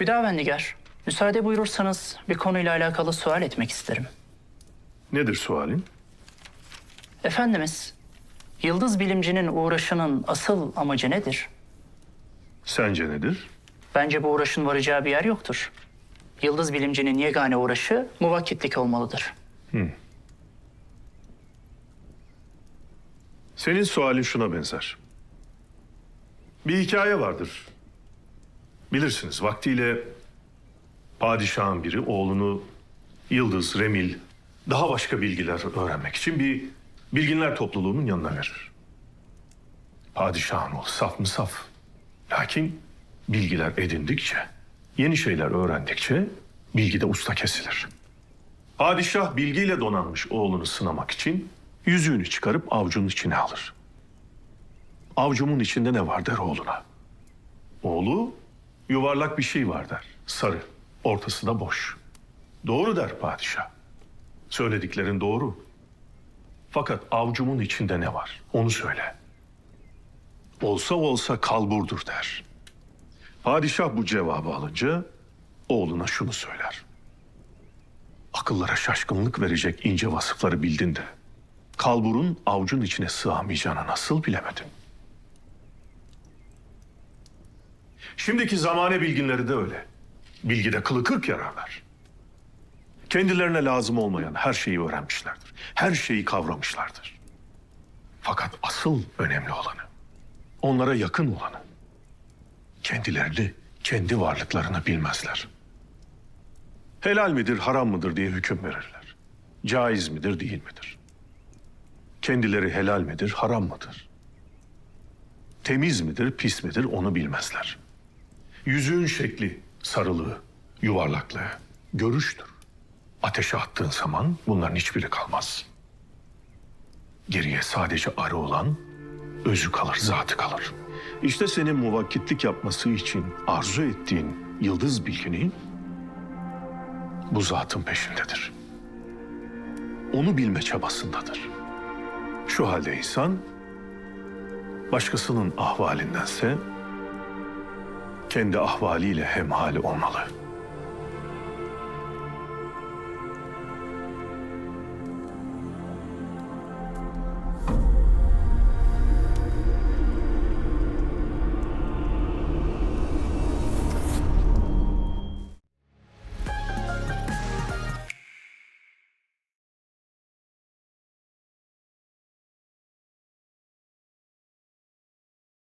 Hüdavendigar, müsaade buyurursanız bir konuyla alakalı sual etmek isterim. Nedir sualin? Efendimiz, yıldız bilimcinin uğraşının asıl amacı nedir? Sence nedir? Bence bu uğraşın varacağı bir yer yoktur. Yıldız bilimcinin yegane uğraşı muvakkitlik olmalıdır. Senin sualin şuna benzer. Bir hikaye vardır. Bilirsiniz vaktiyle padişahın biri oğlunu Yıldız, Remil, daha başka bilgiler öğrenmek için bir bilginler topluluğunun yanına verir. Padişahın oğlu saf mı saf. Lakin bilgiler edindikçe, yeni şeyler öğrendikçe bilgide usta kesilir. Padişah bilgiyle donanmış oğlunu sınamak için yüzüğünü çıkarıp avcunun içine alır. Avcumun içinde ne var der oğluna. Oğlu yuvarlak bir şey var der. Sarı. Ortası da boş. Doğru der padişah. Söylediklerin doğru. Fakat avcumun içinde ne var? Onu söyle. Olsa olsa kalburdur der. Padişah bu cevabı alınca oğluna şunu söyler. Akıllara şaşkınlık verecek ince vasıfları bildin de kalburun avucun içine sığamayacağını nasıl bilemedin? Şimdiki zamane bilginleri de öyle. Bilgide kılı kırk yararlar. Kendilerine lazım olmayan her şeyi öğrenmişlerdir. Her şeyi kavramışlardır. Fakat asıl önemli olanı, onlara yakın olanı, kendilerini, kendi varlıklarını bilmezler. Helal midir, haram mıdır diye hüküm verirler. Caiz midir, değil midir? Kendileri helal midir, haram mıdır? Temiz midir, pis midir onu bilmezler. Yüzüğün şekli, sarılığı, yuvarlaklığı, görüştür. Ateşe attığın zaman bunların hiçbiri kalmaz. Geriye sadece arı olan özü kalır, zatı kalır. İşte senin muvakkitlik yapması için arzu ettiğin yıldız bilgini bu zatın peşindedir. Onu bilme çabasındadır. Şu halde insan başkasının ahvalindense kendi ahvaliyle hemhali olmalı.